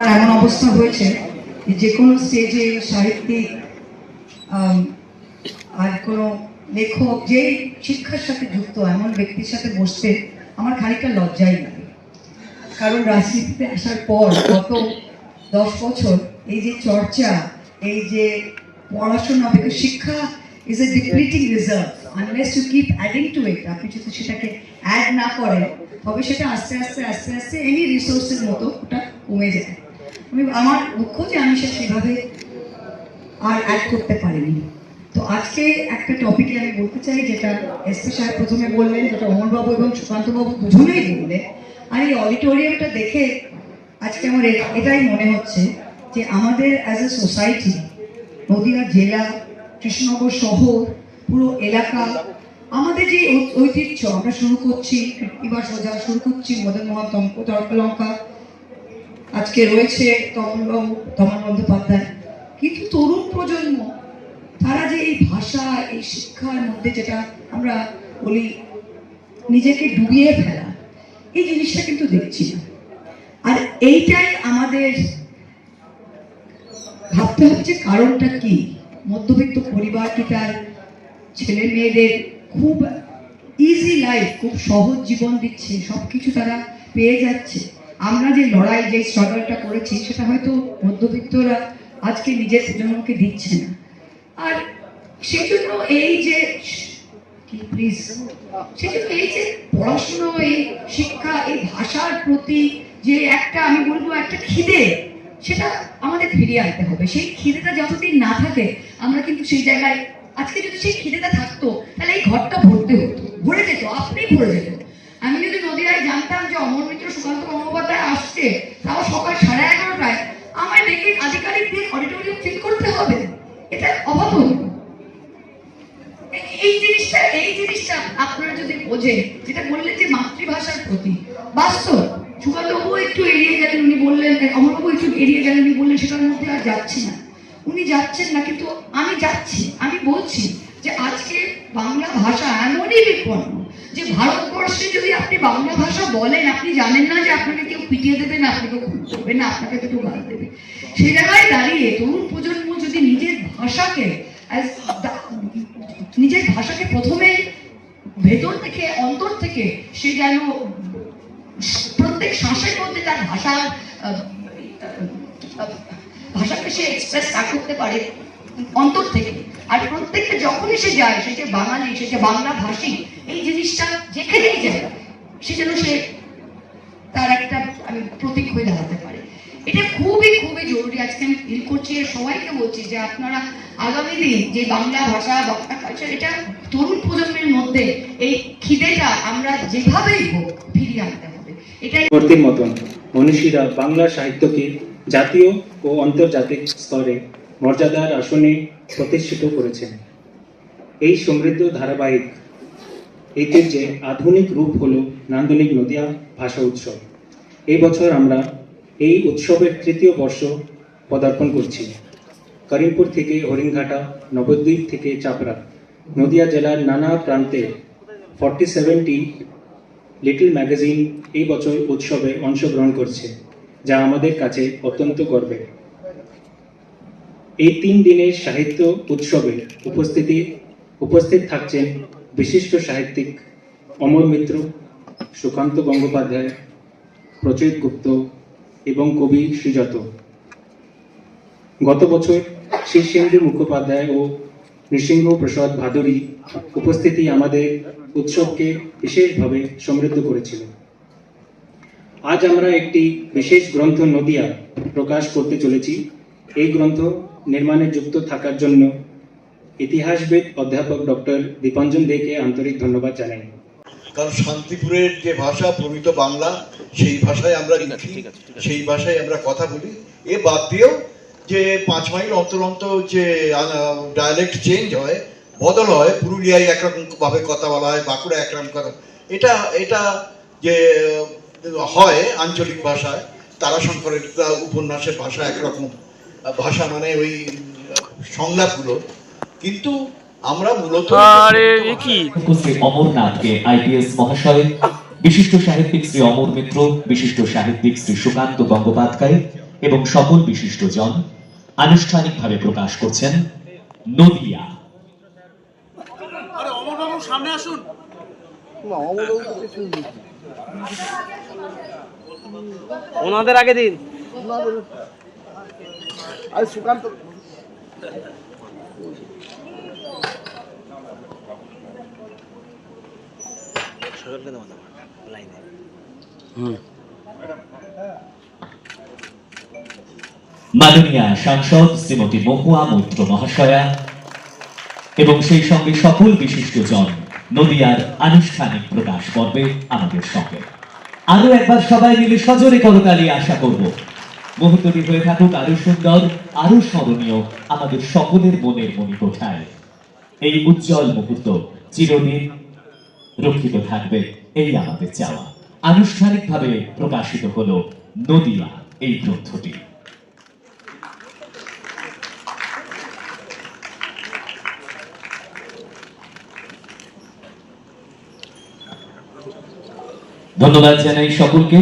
এমন অবস্থা হয়েছে যে কোনো স্টেজে সাহিত্যিক আর কোনো লেখক যে শিক্ষার সাথে যুক্ত, এমন ব্যক্তির সাথে বসতে আমার খানিকটা লজ্জাই লাগে। কারণ রাজনীতিতে আসার পর গত দশ বছর এই যে চর্চা, এই যে পড়াশোনা শিক্ষা is a depleting reserve unless you keep adding to it আপনি যদি সেটাকে অ্যাড না করেন, তবে সেটা আস্তে আস্তে আস্তে আস্তে এনি রিসোর্সের মতো ওটা কমে যায়। আমি আমার দুঃখ যে আমি সে সেভাবে আর অ্যাড করতে পারিনি। তো আজকে একটা টপিকে আমি বলতে চাই, যেটা এসপি সাহেব প্রথমে বললেন, যেটা অমরবাবু এবং সুকান্তবাবু দুজনেই বললেন, আর এই অডিটোরিয়ামটা দেখে আজকে আমার এটাই মনে হচ্ছে যে আমাদের অ্যাজ এ সোসাইটি নদীয়া জেলা, কৃষ্ণনগর শহর, পুরো এলাকা, আমাদের যে ঐতিহ্য, আমরা শুরু করছি কৃত্তিবাস সোজা শুরু করছি মদন মোহন তর্কলঙ্কা আজকে রয়েছে তমলবাবু তমল বন্দ্যোপাধ্যায়। কিন্তু তরুণ প্রজন্ম, তারা যে এই ভাষা, এই শিক্ষার মধ্যে যেটা আমরা বলি নিজেকে ডুবিয়ে ফেলা, এই জিনিসটা কিন্তু দেখছি না। আর এইটাই আমাদের ভাবতে হচ্ছে কারণটা কি? মধ্যবিত্ত পরিবার কি তার ছেলে মেয়েদের খুব ইজি লাইফ খুব সহজ জীবন দিচ্ছে সব কিছু তারা পেয়ে যাচ্ছে। আমরা যে লড়াই, যে স্ট্রাগলটা করেছি, সেটা হয়তো মধ্যবিত্তরা আজকে নিজের প্রজন্মকে দিচ্ছে না। আর সেই জন্য এই যে প্লিজ এই যে পড়াশুনো, এই শিক্ষা, এই ভাষার প্রতি যে একটা, আমি বলব একটা খিদে, সেটা আমাদের ফিরিয়ে আনতে হবে। সেই খিদেটা যতদিন না থাকে, আমরা কিন্তু সেই জায়গায়, আজকে যদি সেই খিদেটা থাকতো, তাহলে এই ঘরটা ভরতে হতো, ভরে যেত, আপনি ভরে যেত। আমি যদি জানতাম যে অমর সুকান্ত গঙ্গোপাধ্যায় আসছে, তাও সকাল সাড়ে এগারোটায়, আমায় ডেকে আধিকারিক দিয়ে অডিটোরিয়াম ফিল করতে হবে। এটা অভাব এই জিনিসটা এই জিনিসটা আপনারা যদি বোঝেন, যেটা বললেন যে মাতৃভাষার প্রতি, বাস্তব। সুকান্তবাবু একটু এড়িয়ে গেলেন, উনি বললেন অমরবাবু একটু এড়িয়ে গেলেন, উনি বললেন, সেটার মধ্যে আর যাচ্ছি না। উনি যাচ্ছেন না, কিন্তু আমি যাচ্ছি, আমি বলছি যে আজকে বাংলা ভাষা এমনই বিপন্ন। যে ভারতবর্ষে যদি আপনি বাংলা ভাষা বলেন, আপনি জানেন না যে আপনাকে কেউ পিটিয়ে দেবে না, আপনাকে খুন করবে না, আপনাকে দুটো গাল দেবে। সেই জায়গায় দাঁড়িয়ে তরুণ প্রজন্ম যদি নিজের ভাষাকে নিজের ভাষাকে প্রথমে ভেতর থেকে, অন্তর থেকে সে যেন প্রত্যেক শ্বাসের মধ্যে তার ভাষা ভাষাকে সে এক্সপ্রেস না করতে পারে, অন্তর থেকে। আর প্রত্যেকটা যখনই সে যায়, সে যে বাঙালি, সে যে বাংলা ভাষী এই জিনিসটা যেখানেই যায়, সে যেন সে তার একটা, আমি প্রতীক হয়ে দাঁড়াতে পারে। এটা খুবই খুবই জরুরি। আজকে আমি ফিল করছি সবাইকে বলছি যে আপনারা আগামী দিন যে বাংলা ভাষা, বাংলা কালচার এটা তরুণ প্রজন্মের মধ্যে এই খিদেটা আমরা যেভাবেই হোক ফিরিয়ে আনতে হবে। এটাই মতন মনীষীরা বাংলা সাহিত্যকে জাতীয় ও আন্তর্জাতিক স্তরে মর্যাদার আসনে প্রতিষ্ঠিত করেছেন। এই সমৃদ্ধ ধারাবাহিক ঐতিহ্যে আধুনিক রূপ হল নান্দনিক নদিয়া ভাষা উৎসব। এই বছর আমরা এই উৎসবের তৃতীয় বর্ষ পদার্পণ করছি। করিমপুর থেকে হরিণঘাটা, নবদ্বীপ থেকে চাপড়া, নদিয়া জেলার নানা প্রান্তে ফর্টি সেভেনটি লিটল ম্যাগাজিন এই বছর উৎসবে অংশগ্রহণ করছে, যা আমাদের কাছে অত্যন্ত গর্বের। এই তিন দিনের সাহিত্য উৎসবে উপস্থিতি উপস্থিত থাকছেন বিশিষ্ট সাহিত্যিক অমর মিত্র, সুকান্ত গঙ্গোপাধ্যায় প্রচেত গুপ্ত এবং কবি সুজাত। গত বছর শীর্ষেন্দু মুখোপাধ্যায় ও নৃসিংহ প্রসাদ ভাদুরী উপস্থিতি আমাদের উৎসবকে বিশেষভাবে সমৃদ্ধ করেছিল। আজ আমরা একটি বিশেষ গ্রন্থ নদিয়া প্রকাশ করতে চলেছি। এই গ্রন্থ নির্মাণে যুক্ত থাকার জন্য ইতিহাসবিদ অধ্যাপক ডক্টর দীপাঞ্জন দেকে আন্তরিক ধন্যবাদ জানাই। কারণ শান্তিপুরের যে ভাষা প্রমিত বাংলা সেই ভাষায় আমরা লিখি সেই ভাষায় আমরা কথা বলি। এ বাদ দিয়েও যে পাঁচ মাইল অন্তর অন্তর যে ডায়ালেক্ট চেঞ্জ হয় বদল হয় পুরুলিয়ায় একরকম ভাবে কথা বলা হয় বাঁকুড়া একরকম কথা এটা এটা যে হয় আঞ্চলিক ভাষায় তারাশঙ্করের উপন্যাসের ভাষা একরকম। ভাষা মানে ওই সংলাপগুলো। কিন্তু আমরা মূলত আরে কি? শ্রী অমরনাথকে আইপিএস মহাশয় বিশিষ্ট সাহিত্যিক শ্রী অমর মিত্র বিশিষ্ট সাহিত্যিক শ্রী সুকান্ত গঙ্গোপাধ্যায় এবং সকল বিশিষ্টজন আনুষ্ঠানিকভাবে প্রকাশ করছেন নদিয়া। সামনে আসুন। ওনাদের আগে দিন। আরে সুকান্ত। মাননীয় সাংসদ শ্রীমতী মহুয়া মৈত্র মহাশয়া এবং সেই সঙ্গে সকল বিশিষ্ট বিশিষ্টজন নদিয়ার আনুষ্ঠানিক প্রকাশ পর্বে আমাদের সঙ্গে। আরও একবার সবাই মিলে সজোরে করতালি আশা করব। মুহূর্তটি হয়ে থাকুক আরও সুন্দর, আরও স্মরণীয় আমাদের সকলের মনের মণিকোঠায়। এই উজ্জ্বল মুহূর্ত চিরদিন রক্ষিত থাকবে, এই আমাদের চাওয়া। আনুষ্ঠানিকভাবে প্রকাশিত হল নদিয়া এই গ্রন্থটি। ধন্যবাদ জানাই সকলকে।